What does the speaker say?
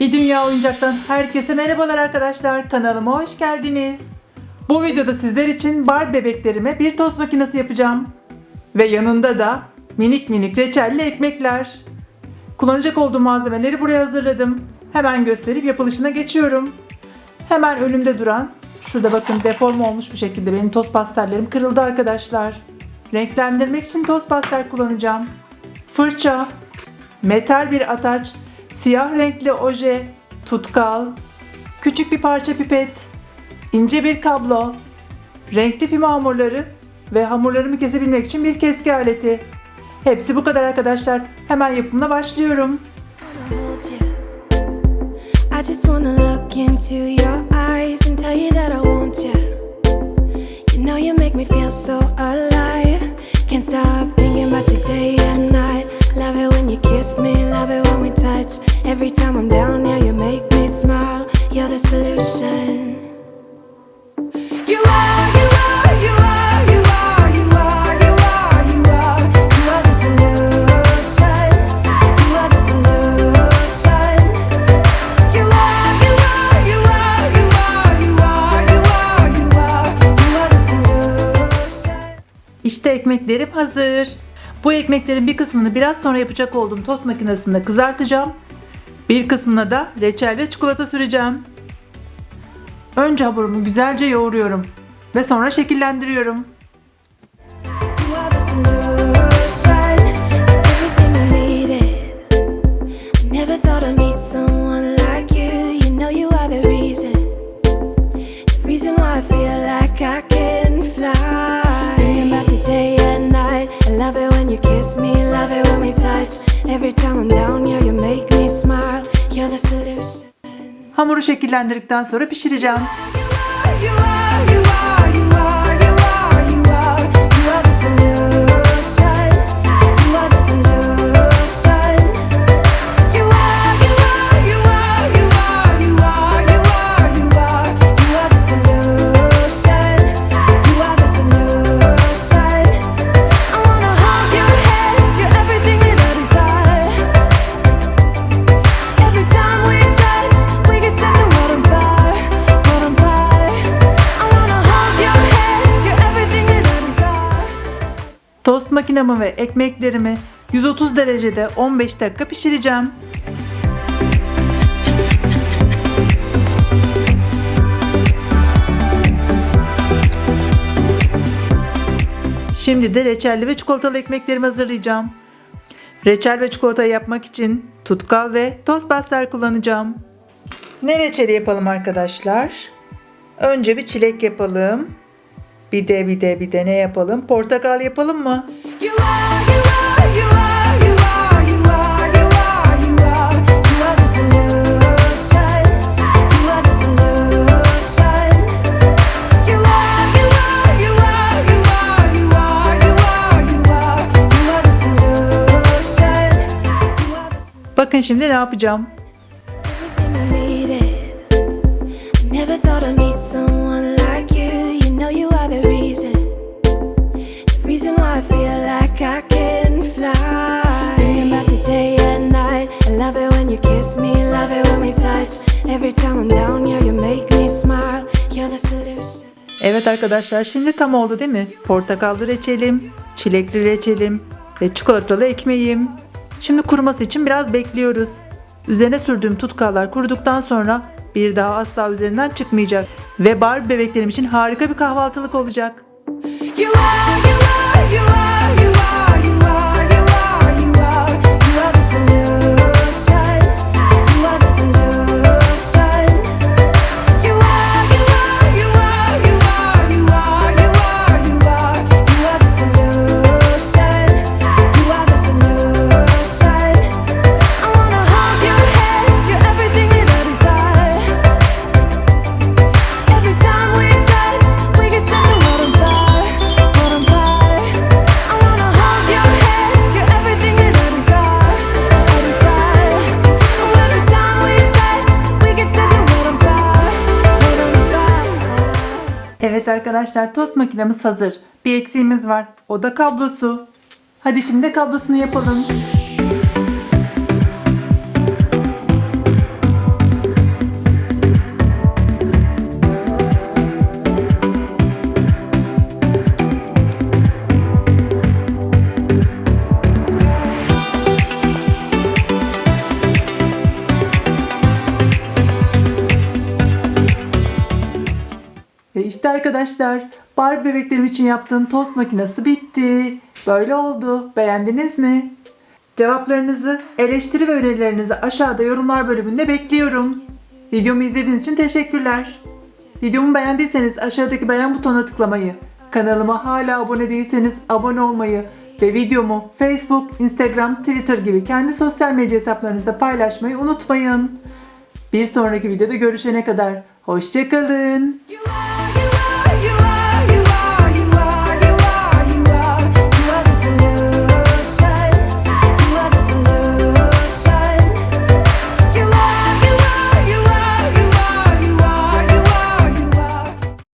Bir Dünya Oyuncak'tan herkese merhabalar arkadaşlar. Kanalıma hoş geldiniz. Bu videoda sizler için Barbie bebeklerime bir tost makinesi yapacağım. Ve yanında da minik minik reçelli ekmekler. Kullanacak olduğum malzemeleri buraya hazırladım. Hemen gösterip yapılışına geçiyorum. Hemen önümde duran, şurada bakın deform olmuş bir şekilde benim toz pastellerim kırıldı arkadaşlar. Renklendirmek için toz pastel kullanacağım. Fırça, metal bir ataç, siyah renkli oje, tutkal, küçük bir parça pipet, ince bir kablo, renkli pima hamurları ve hamurlarımı kesebilmek için bir keski aleti. Hepsi bu kadar arkadaşlar. Hemen yapımına başlıyorum. Can't stop thinking about you day and night. Love it when you kiss me, love it when we touch. Every time I'm down, yeah, you make me smile. You're the solution. You are. İşte ekmeklerim hazır. Bu ekmeklerin bir kısmını biraz sonra yapacak olduğum tost makinesinde kızartacağım. Bir kısmına da reçel ve çikolata süreceğim. Önce hamurumu güzelce yoğuruyorum ve sonra şekillendiriyorum. Love it when you kiss me, love it when we touch. Every time I'm down, yeah, you make me smile. You're the solution. Hamuru şekillendirdikten sonra pişireceğim. You are, you Makinemi ve ekmeklerimi 130 derecede 15 dakika pişireceğim. Şimdi de reçelli ve çikolatalı ekmeklerimi hazırlayacağım. Reçel ve çikolatayı yapmak için tutkal ve toz pastel kullanacağım. Ne reçeli yapalım arkadaşlar? Önce bir çilek yapalım. Bir de bir de bir de ne yapalım? Portakal yapalım mı? You are, you are, you are, you are, you are, Evet arkadaşlar şimdi tam oldu değil mi? Portakallı reçelim, çilekli reçelim ve çikolatalı ekmeğim. Şimdi kuruması için biraz bekliyoruz. Üzerine sürdüğüm tutkallar kuruduktan sonra bir daha asla üzerinden çıkmayacak. Ve Barbie bebeklerim için harika bir kahvaltılık olacak. You are, Evet arkadaşlar tost makinemiz hazır. Bir eksiğimiz var. O da kablosu. Hadi şimdi kablosunu yapalım. İşte arkadaşlar Barbie bebeklerim için yaptığım tost makinesi bitti. Böyle oldu. Beğendiniz mi? Cevaplarınızı, eleştiri ve önerilerinizi aşağıda yorumlar bölümünde bekliyorum. Videomu izlediğiniz için teşekkürler. Videomu beğendiyseniz aşağıdaki beğen butonuna tıklamayı, kanalıma hala abone değilseniz abone olmayı ve videomu Facebook, Instagram, Twitter gibi kendi sosyal medya hesaplarınızda paylaşmayı unutmayın. Bir sonraki videoda görüşene kadar hoşçakalın.